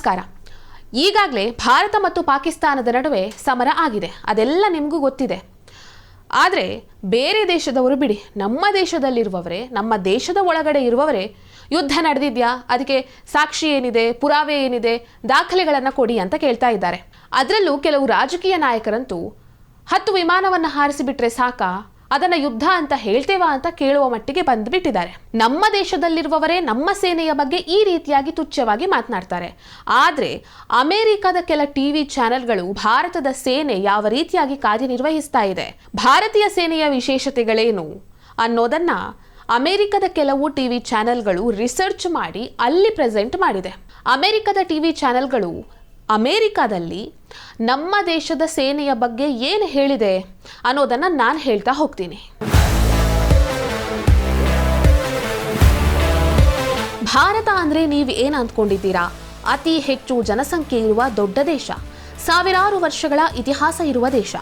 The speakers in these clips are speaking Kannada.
ನಮಸ್ಕಾರ. ಈಗಾಗಲೇ ಭಾರತ ಮತ್ತು ಪಾಕಿಸ್ತಾನದ ನಡುವೆ ಸಮರ ಆಗಿದೆ. ಅದೆಲ್ಲ ನಿಮಗೂ ಗೊತ್ತಿದೆ. ಆದರೆ ಬೇರೆ ದೇಶದವರು ಬಿಡಿ, ನಮ್ಮ ದೇಶದಲ್ಲಿರುವವರೇ, ನಮ್ಮ ದೇಶದ ಒಳಗಡೆ ಇರುವವರೇ, ಯುದ್ಧ ನಡೆದಿದೆಯಾ? ಅದಕ್ಕೆ ಸಾಕ್ಷಿ ಏನಿದೆ, ಪುರಾವೆ ಏನಿದೆ, ದಾಖಲೆಗಳನ್ನು ಕೊಡಿ ಅಂತ ಕೇಳ್ತಾ ಇದ್ದಾರೆ. ಅದರಲ್ಲೂ ಕೆಲವು ರಾಜಕೀಯ ನಾಯಕರಂತೂ ಹತ್ತು ವಿಮಾನವನ್ನು ಹಾರಿಸಿಬಿಟ್ರೆ ಸಾಕಾ? ಅದನ್ನ ಯುದ್ಧ ಅಂತ ಹೇಳ್ತೇವಾ ಅಂತ ಕೇಳುವ ಮಟ್ಟಿಗೆ ಬಂದ್ಬಿಟ್ಟಿದ್ದಾರೆ. ನಮ್ಮ ದೇಶದಲ್ಲಿರುವವರೇ ನಮ್ಮ ಸೇನೆಯ ಬಗ್ಗೆ ಈ ರೀತಿಯಾಗಿ ತುಚ್ಛವಾಗಿ ಮಾತನಾಡ್ತಾರೆ. ಆದರೆ ಅಮೆರಿಕದ ಕೆಲ ಟಿವಿ ಚಾನೆಲ್ಗಳು ಭಾರತದ ಸೇನೆ ಯಾವ ರೀತಿಯಾಗಿ ಕಾರ್ಯನಿರ್ವಹಿಸ್ತಾ ಇದೆ, ಭಾರತೀಯ ಸೇನೆಯ ವಿಶೇಷತೆಗಳೇನು ಅನ್ನೋದನ್ನ ಅಮೆರಿಕದ ಕೆಲವು ಟಿವಿ ಚಾನೆಲ್ಗಳು ರಿಸರ್ಚ್ ಮಾಡಿ ಅಲ್ಲಿ ಪ್ರೆಸೆಂಟ್ ಮಾಡಿದೆ. ಅಮೆರಿಕದ ಟಿವಿ ಚಾನೆಲ್ಗಳು ಅಮೇರಿಕಾದಲ್ಲಿ ನಮ್ಮ ದೇಶದ ಸೇನೆಯ ಬಗ್ಗೆ ಏನು ಹೇಳಿದೆ ಅನ್ನೋದನ್ನು ನಾನು ಹೇಳ್ತಾ ಹೋಗ್ತೀನಿ. ಭಾರತ ಅಂದರೆ ನೀವು ಏನು ಅಂದ್ಕೊಂಡಿದ್ದೀರಾ ಅತಿ ಹೆಚ್ಚು ಜನಸಂಖ್ಯೆ ಇರುವ ದೊಡ್ಡ ದೇಶ, ಸಾವಿರಾರು ವರ್ಷಗಳ ಇತಿಹಾಸ ಇರುವ ದೇಶ,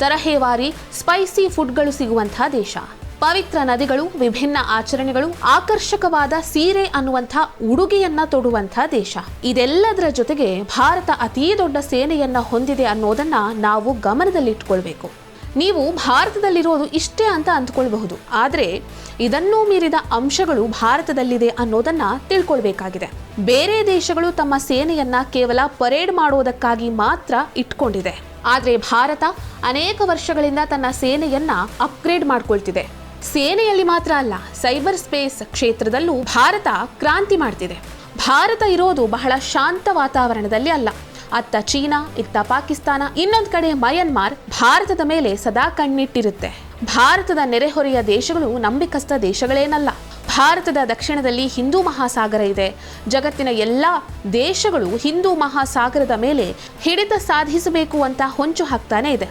ತರಹೇವಾರಿ ಸ್ಪೈಸಿ ಫುಡ್ಗಳು ಸಿಗುವಂತಹ ದೇಶ. ಪವಿತ್ರ ನದಿಗಳು, ವಿಭಿನ್ನ ಆಚರಣೆಗಳು, ಆಕರ್ಷಕವಾದ ಸೀರೆ ಅನ್ನುವಂಥ ಉಡುಗೆಯನ್ನ ತೊಡುವಂಥ ದೇಶ. ಇದೆಲ್ಲದರ ಜೊತೆಗೆ ಭಾರತ ಅತೀ ದೊಡ್ಡ ಸೇನೆಯನ್ನ ಹೊಂದಿದೆ ಅನ್ನೋದನ್ನ ನಾವು ಗಮನದಲ್ಲಿಟ್ಕೊಳ್ಬೇಕು. ನೀವು ಭಾರತದಲ್ಲಿರೋದು ಇಷ್ಟೇ ಅಂತ ಅಂದ್ಕೊಳ್ಬಹುದು. ಆದರೆ, ಇದನ್ನೂ ಮೀರಿದ ಅಂಶಗಳು ಭಾರತದಲ್ಲಿದೆ ಅನ್ನೋದನ್ನ ತಿಳ್ಕೊಳ್ಬೇಕಾಗಿದೆ. ಬೇರೆ ದೇಶಗಳು ತಮ್ಮ ಸೇನೆಯನ್ನ ಕೇವಲ ಪರೇಡ್ ಮಾಡೋದಕ್ಕಾಗಿ ಮಾತ್ರ ಇಟ್ಕೊಂಡಿದೆ. ಆದರೆ, ಭಾರತ ಅನೇಕ ವರ್ಷಗಳಿಂದ ತನ್ನ ಸೇನೆಯನ್ನ ಅಪ್ಗ್ರೇಡ್ ಮಾಡ್ಕೊಳ್ತಿದೆ. ಸೇನೆಯಲ್ಲಿ ಮಾತ್ರ ಅಲ್ಲ, ಸೈಬರ್ ಸ್ಪೇಸ್ ಕ್ಷೇತ್ರದಲ್ಲೂ ಭಾರತ ಕ್ರಾಂತಿ ಮಾಡ್ತಿದೆ. ಭಾರತ ಇರೋದು ಬಹಳ ಶಾಂತ ವಾತಾವರಣದಲ್ಲಿ ಅಲ್ಲ. ಅತ್ತ ಚೀನಾ, ಇತ್ತ ಪಾಕಿಸ್ತಾನ, ಇನ್ನೊಂದು ಕಡೆ ಮಯನ್ಮಾರ್ ಭಾರತದ ಮೇಲೆ ಸದಾ ಕಣ್ಣಿಟ್ಟಿರುತ್ತೆ. ಭಾರತದ ನೆರೆಹೊರೆಯ ದೇಶಗಳು ನಂಬಿಕಸ್ಥ ದೇಶಗಳೇನಲ್ಲ. ಭಾರತದ ದಕ್ಷಿಣದಲ್ಲಿ ಹಿಂದೂ ಮಹಾಸಾಗರ ಇದೆ. ಜಗತ್ತಿನ ಎಲ್ಲ ದೇಶಗಳು ಹಿಂದೂ ಮಹಾಸಾಗರದ ಮೇಲೆ ಹಿಡಿತ ಸಾಧಿಸಬೇಕು ಅಂತ ಹೊಂಚು ಹಾಕ್ತಾನೆ ಇದೆ.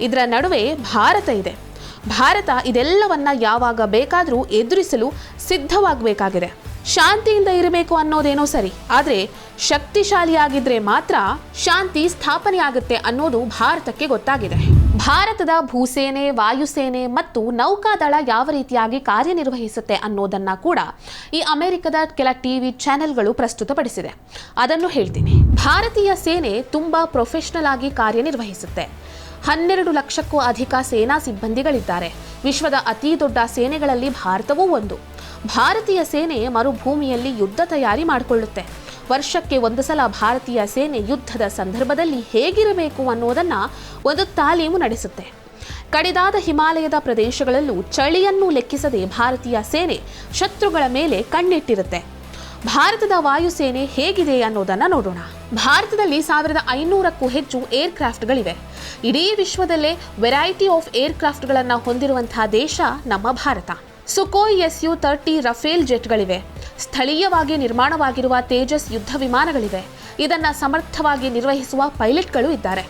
ಇದರ ನಡುವೆ ಭಾರತ ಇದೆ. ಭಾರತ ಇದೆಲ್ಲವನ್ನ ಯಾವಾಗ ಬೇಕಾದರೂ ಎದುರಿಸಲು ಸಿದ್ಧವಾಗಬೇಕಾಗಿದೆ. ಶಾಂತಿಯಿಂದ ಇರಬೇಕು ಅನ್ನೋದೇನೋ ಸರಿ, ಆದರೆ ಶಕ್ತಿಶಾಲಿಯಾಗಿದ್ರೆ ಮಾತ್ರ ಶಾಂತಿ ಸ್ಥಾಪನೆ ಆಗುತ್ತೆ ಅನ್ನೋದು ಭಾರತಕ್ಕೆ ಗೊತ್ತಾಗಿದೆ. ಭಾರತದ ಭೂಸೇನೆ, ವಾಯುಸೇನೆ ಮತ್ತು ನೌಕಾದಳ ಯಾವ ರೀತಿಯಾಗಿ ಕಾರ್ಯನಿರ್ವಹಿಸುತ್ತೆ ಅನ್ನೋದನ್ನ ಕೂಡ ಈ ಅಮೆರಿಕದ ಕೆಲ ಟಿವಿ ಚಾನೆಲ್ಗಳು ಪ್ರಸ್ತುತಪಡಿಸಿದೆ. ಅದನ್ನು ಹೇಳ್ತೀನಿ. ಭಾರತೀಯ ಸೇನೆ ತುಂಬಾ ಪ್ರೊಫೆಷನಲ್ ಆಗಿ ಕಾರ್ಯನಿರ್ವಹಿಸುತ್ತೆ. ಹನ್ನೆರಡು ಲಕ್ಷಕ್ಕೂ ಅಧಿಕ ಸೇನಾ ಸಿಬ್ಬಂದಿಗಳಿದ್ದಾರೆ. ವಿಶ್ವದ ಅತಿ ದೊಡ್ಡ ಸೇನೆಗಳಲ್ಲಿ ಭಾರತವೂ ಒಂದು. ಭಾರತೀಯ ಸೇನೆ ಮರುಭೂಮಿಯಲ್ಲಿ ಯುದ್ಧ ತಯಾರಿ ಮಾಡಿಕೊಳ್ಳುತ್ತೆ. ವರ್ಷಕ್ಕೆ ಒಂದು ಸಲ ಭಾರತೀಯ ಸೇನೆ ಯುದ್ಧದ ಸಂದರ್ಭದಲ್ಲಿ ಹೇಗಿರಬೇಕು ಅನ್ನೋದನ್ನು ಒಂದು ತಾಲೀಮು ನಡೆಸುತ್ತೆ. ಕಡಿದಾದ ಹಿಮಾಲಯದ ಪ್ರದೇಶಗಳಲ್ಲೂ ಚಳಿಯನ್ನು ಲೆಕ್ಕಿಸದೆ ಭಾರತೀಯ ಸೇನೆ ಶತ್ರುಗಳ ಮೇಲೆ ಕಣ್ಣಿಟ್ಟಿರುತ್ತೆ. ಭಾರತದ ವಾಯುಸೇನೆ ಹೇಗಿದೆ ಅನ್ನೋದನ್ನು ನೋಡೋಣ. ಭಾರತದಲ್ಲಿ ಸಾವಿರದ ಐನೂರಕ್ಕೂ ಹೆಚ್ಚು ಏರ್ಕ್ರಾಫ್ಟ್ಗಳಿವೆ. ಇಡೀ ವಿಶ್ವದಲ್ಲೇ ವೆರೈಟಿ ಆಫ್ ಏರ್ಕ್ರಾಫ್ಟ್ಗಳನ್ನು ಹೊಂದಿರುವಂತಹ ದೇಶ ನಮ್ಮ Bharat. Sukhoi S U thirty Rafale ಜೆಟ್ಗಳಿವೆ. ಸ್ಥಳೀಯವಾಗಿ ನಿರ್ಮಾಣವಾಗಿರುವ ತೇಜಸ್ ಯುದ್ಧ ವಿಮಾನಗಳಿವೆ. ಇದನ್ನು ಸಮರ್ಥವಾಗಿ ನಿರ್ವಹಿಸುವ ಪೈಲಟ್ಗಳು ಇದ್ದಾರೆ.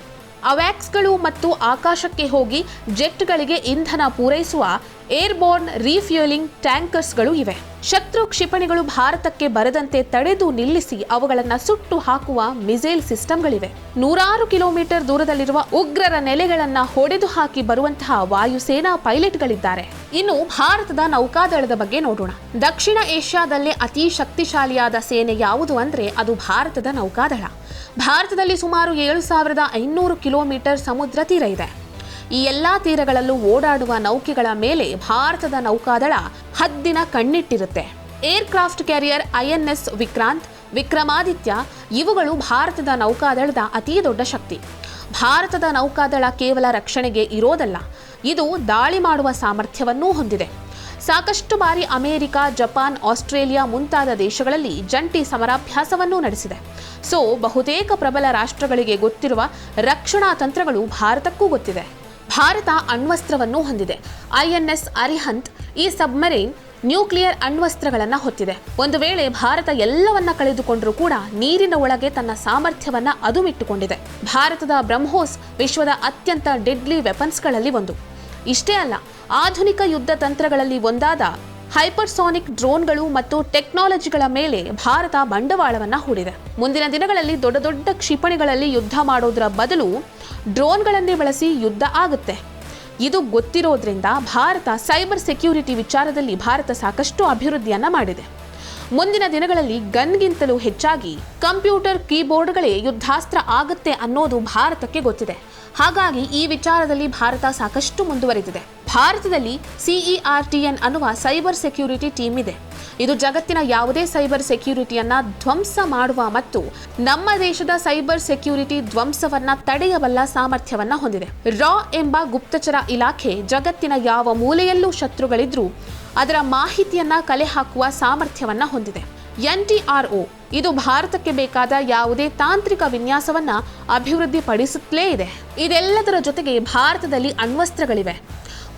ಅವ್ಯಾಕ್ಸ್ಗಳು ಮತ್ತು ಆಕಾಶಕ್ಕೆ ಹೋಗಿ ಜೆಟ್ಗಳಿಗೆ ಇಂಧನ ಪೂರೈಸುವ ಏರ್ಬೋರ್ನ್ ರೀಫ್ಯೂಲಿಂಗ್ ಟ್ಯಾಂಕರ್ಸ್ಗಳು ಇವೆ. ಶತ್ರು ಕ್ಷಿಪಣಿಗಳು ಭಾರತಕ್ಕೆ ಬರದಂತೆ ತಡೆದು ನಿಲ್ಲಿಸಿ ಅವುಗಳನ್ನು ಸುಟ್ಟು ಹಾಕುವ ಮಿಸೈಲ್ ಸಿಸ್ಟಮ್ಗಳಿವೆ. ನೂರಾರು ಕಿಲೋಮೀಟರ್ ದೂರದಲ್ಲಿರುವ ಉಗ್ರರ ನೆಲೆಗಳನ್ನು ಹೊಡೆದು ಹಾಕಿ ಬರುವಂತಹ ವಾಯುಸೇನಾ ಪೈಲಟ್ಗಳಿದ್ದಾರೆ. ಇನ್ನು ಭಾರತದ ನೌಕಾದಳದ ಬಗ್ಗೆ ನೋಡೋಣ. ದಕ್ಷಿಣ ಏಷ್ಯಾದಲ್ಲೇ ಅತಿ ಶಕ್ತಿಶಾಲಿಯಾದ ಸೇನೆ ಯಾವುದು ಅಂದ್ರೆ ಅದು ಭಾರತದ ನೌಕಾದಳ. ಭಾರತದಲ್ಲಿ ಸುಮಾರು ಏಳು ಸಾವಿರದ ಐನೂರು ಕಿಲೋಮೀಟರ್ ಸಮುದ್ರ ತೀರ ಇದೆ. ಈ ಎಲ್ಲಾ ತೀರಗಳಲ್ಲೂ ಓಡಾಡುವ ನೌಕೆಗಳ ಮೇಲೆ ಭಾರತದ ನೌಕಾದಳ ಹದ್ದಿನ ಕಣ್ಣಿಟ್ಟಿರುತ್ತೆ. Aircraft carrier INS Vikrant, Vikramaditya, ಇವುಗಳು ಭಾರತದ ನೌಕಾದಳದ ಅತೀ ದೊಡ್ಡ ಶಕ್ತಿ. ಭಾರತದ ನೌಕಾದಳ ಕೇವಲ ರಕ್ಷಣೆಗೆ ಇರೋದಲ್ಲ, ಇದು ದಾಳಿ ಮಾಡುವ ಸಾಮರ್ಥ್ಯವನ್ನೂ ಹೊಂದಿದೆ. ಸಾಕಷ್ಟು ಬಾರಿ ಅಮೆರಿಕ, ಜಪಾನ್, ಆಸ್ಟ್ರೇಲಿಯಾ ಮುಂತಾದ ದೇಶಗಳಲ್ಲಿ ಜಂಟಿ ಸಮರಾಭ್ಯಾಸವನ್ನೂ ನಡೆಸಿದೆ. ಸೊ, ಬಹುತೇಕ ಪ್ರಬಲ ರಾಷ್ಟ್ರಗಳಿಗೆ ಗೊತ್ತಿರುವ ರಕ್ಷಣಾ ತಂತ್ರಗಳು ಭಾರತಕ್ಕೂ ಗೊತ್ತಿದೆ. ಭಾರತ ಅಣ್ವಸ್ತ್ರವನ್ನು ಹೊಂದಿದೆ. ಐಎನ್ಎಸ್ ಅರಿಹಂತ್ ಈ ಸಬ್ಮರೀನ್ ನ್ಯೂಕ್ಲಿಯರ್ ಅಣ್ವಸ್ತ್ರಗಳನ್ನು ಹೊತ್ತಿದೆ. ಒಂದು ವೇಳೆ ಭಾರತ ಎಲ್ಲವನ್ನ ಕಳೆದುಕೊಂಡರೂ ಕೂಡ ನೀರಿನ ಒಳಗೆ ತನ್ನ ಸಾಮರ್ಥ್ಯವನ್ನ ಅದುಮಿಟ್ಟುಕೊಂಡಿದೆ. ಭಾರತದ ಬ್ರಹ್ಮೋಸ್ ವಿಶ್ವದ ಅತ್ಯಂತ ಡೆಡ್ಲಿ ವೆಪನ್ಸ್ಗಳಲ್ಲಿ ಒಂದು. ಇಷ್ಟೇ ಅಲ್ಲ, ಆಧುನಿಕ ಯುದ್ಧ ತಂತ್ರಗಳಲ್ಲಿ ಒಂದಾದ ಹೈಪರ್ಸಾನಿಕ್ ಡ್ರೋನ್ಗಳು ಮತ್ತು ಟೆಕ್ನಾಲಜಿಗಳ ಮೇಲೆ ಭಾರತ ಬಂಡವಾಳವನ್ನು ಹೂಡಿದೆ. ಮುಂದಿನ ದಿನಗಳಲ್ಲಿ ದೊಡ್ಡ ದೊಡ್ಡ ಕ್ಷಿಪಣಿಗಳಲ್ಲಿ ಯುದ್ಧ ಮಾಡೋದರ ಬದಲು ಡ್ರೋನ್ಗಳನ್ನೇ ಬಳಸಿ ಯುದ್ಧ ಆಗುತ್ತೆ. ಇದು ಗೊತ್ತಿರೋದ್ರಿಂದ ಭಾರತ ಸೈಬರ್ ಸೆಕ್ಯೂರಿಟಿ ವಿಚಾರದಲ್ಲಿ ಭಾರತ ಸಾಕಷ್ಟು ಅಭಿವೃದ್ಧಿಯನ್ನು ಮಾಡಿದೆ. ಮುಂದಿನ ದಿನಗಳಲ್ಲಿ ಗನ್ಗಿಂತಲೂ ಹೆಚ್ಚಾಗಿ ಕಂಪ್ಯೂಟರ್ ಕೀಬೋರ್ಡ್ಗಳೇ ಯುದ್ಧಾಸ್ತ್ರ ಆಗುತ್ತೆ ಅನ್ನೋದು ಭಾರತಕ್ಕೆ ಗೊತ್ತಿದೆ. ಹಾಗಾಗಿ ಈ ವಿಚಾರದಲ್ಲಿ ಭಾರತ ಸಾಕಷ್ಟು ಮುಂದುವರೆದಿದೆ. ಭಾರತದಲ್ಲಿ ಸಿಇಆರ್ಟಿಎನ್ ಅನ್ನುವ ಸೈಬರ್ ಸೆಕ್ಯೂರಿಟಿ ಟೀಮ್ ಇದೆ. ಇದು ಜಗತ್ತಿನ ಯಾವುದೇ ಸೈಬರ್ ಸೆಕ್ಯೂರಿಟಿಯನ್ನ ಧ್ವಂಸ ಮಾಡುವ ಮತ್ತು ನಮ್ಮ ದೇಶದ ಸೈಬರ್ ಸೆಕ್ಯೂರಿಟಿ ಧ್ವಂಸವನ್ನ ತಡೆಯಬಲ್ಲ ಸಾಮರ್ಥ್ಯವನ್ನ ಹೊಂದಿದೆ. ರಾ ಎಂಬ ಗುಪ್ತಚರ ಇಲಾಖೆ ಜಗತ್ತಿನ ಯಾವ ಮೂಲೆಯಲ್ಲೂ ಶತ್ರುಗಳಿದ್ರೂ ಅದರ ಮಾಹಿತಿಯನ್ನ ಕಲೆ ಹಾಕುವ ಸಾಮರ್ಥ್ಯವನ್ನ ಹೊಂದಿದೆ. ಎನ್ಟಿಆರ್ಒ ಇದು ಭಾರತಕ್ಕೆ ಬೇಕಾದ ಯಾವುದೇ ತಾಂತ್ರಿಕ ವಿನ್ಯಾಸವನ್ನ ಅಭಿವೃದ್ಧಿಪಡಿಸುತ್ತಲೇ ಇದೆ. ಇದೆಲ್ಲದರ ಜೊತೆಗೆ ಭಾರತದಲ್ಲಿ ಅಣ್ವಸ್ತ್ರಗಳಿವೆ.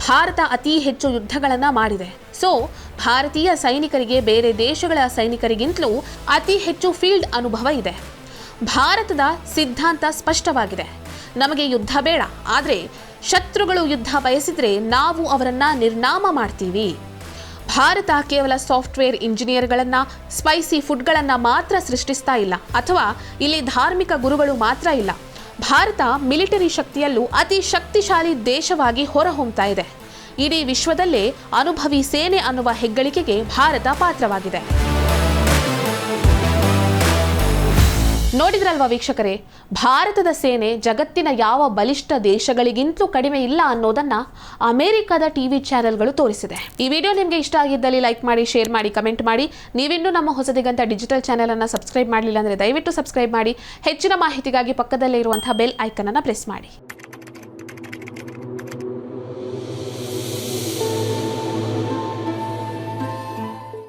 ಭಾರತ ಅತಿ ಹೆಚ್ಚು ಯುದ್ಧಗಳನ್ನ ಮಾಡಿದೆ. ಸೊ, ಭಾರತೀಯ ಸೈನಿಕರಿಗೆ ಬೇರೆ ದೇಶಗಳ ಸೈನಿಕರಿಗಿಂತಲೂ ಅತಿ ಹೆಚ್ಚು ಫೀಲ್ಡ್ ಅನುಭವ ಇದೆ. ಭಾರತದ ಸಿದ್ಧಾಂತ ಸ್ಪಷ್ಟವಾಗಿದೆ. ನಮಗೆ ಯುದ್ಧ ಬೇಡ. ಆದರೆ, ಶತ್ರುಗಳು ಯುದ್ಧ ಬಯಸಿದ್ರೆ ನಾವು ಅವರನ್ನ ನಿರ್ನಾಮ ಮಾಡ್ತೀವಿ. ಭಾರತ ಕೇವಲ ಸಾಫ್ಟ್ವೇರ್ ಇಂಜಿನಿಯರ್ಗಳನ್ನ, ಸ್ಪೈಸಿ ಫುಡ್ಗಳನ್ನ ಮಾತ್ರ ಸೃಷ್ಟಿಸ್ತಾ ಇಲ್ಲ. ಅಥವಾ ಇಲ್ಲಿ ಧಾರ್ಮಿಕ ಗುರುಗಳು ಮಾತ್ರ ಇಲ್ಲ. ಭಾರತ ಮಿಲಿಟರಿ ಶಕ್ತಿಯಲ್ಲೂ ಅತಿ ಶಕ್ತಿಶಾಲಿ ದೇಶವಾಗಿ ಹೊರಹೊಮ್ತಾ ಇದೆ. ಇಡೀ ವಿಶ್ವದಲ್ಲೇ ಅನುಭವಿ ಸೇನೆ ಅನ್ನುವ ಹೆಗ್ಗಳಿಕೆಗೆ ಭಾರತ ಪಾತ್ರವಾಗಿದೆ. ನೋಡಿದ್ರಲ್ವಾ ವೀಕ್ಷಕರೇ? ಭಾರತದ ಸೇನೆ ಜಗತ್ತಿನ ಯಾವ ಬಲಿಷ್ಠ ದೇಶಗಳಿಗಿಂತಲೂ ಕಡಿಮೆ ಇಲ್ಲ ಅನ್ನೋದನ್ನ ಅಮೆರಿಕದ ಟಿವಿ ಚಾನೆಲ್ಗಳು ತೋರಿಸಿದೆ. ಈ ವಿಡಿಯೋ ನಿಮಗೆ ಇಷ್ಟ ಆಗಿದ್ದಲ್ಲಿ ಲೈಕ್ ಮಾಡಿ, ಶೇರ್ ಮಾಡಿ, ಕಮೆಂಟ್ ಮಾಡಿ. ನೀವಿನ್ನೂ ನಮ್ಮ ಹೊಸದಿಗಂತ ಡಿಜಿಟಲ್ ಚಾನೆಲ್ ಅನ್ನ ಸಬ್ಸ್ಕ್ರೈಬ್ ಮಾಡಲಿಲ್ಲ ಅಂದರೆ ದಯವಿಟ್ಟು ಸಬ್ಸ್ಕ್ರೈಬ್ ಮಾಡಿ. ಹೆಚ್ಚಿನ ಮಾಹಿತಿಗಾಗಿ ಪಕ್ಕದಲ್ಲೇ ಇರುವಂತಹ ಬೆಲ್ ಐಕನ್ ಅನ್ನ ಪ್ರೆಸ್ ಮಾಡಿ.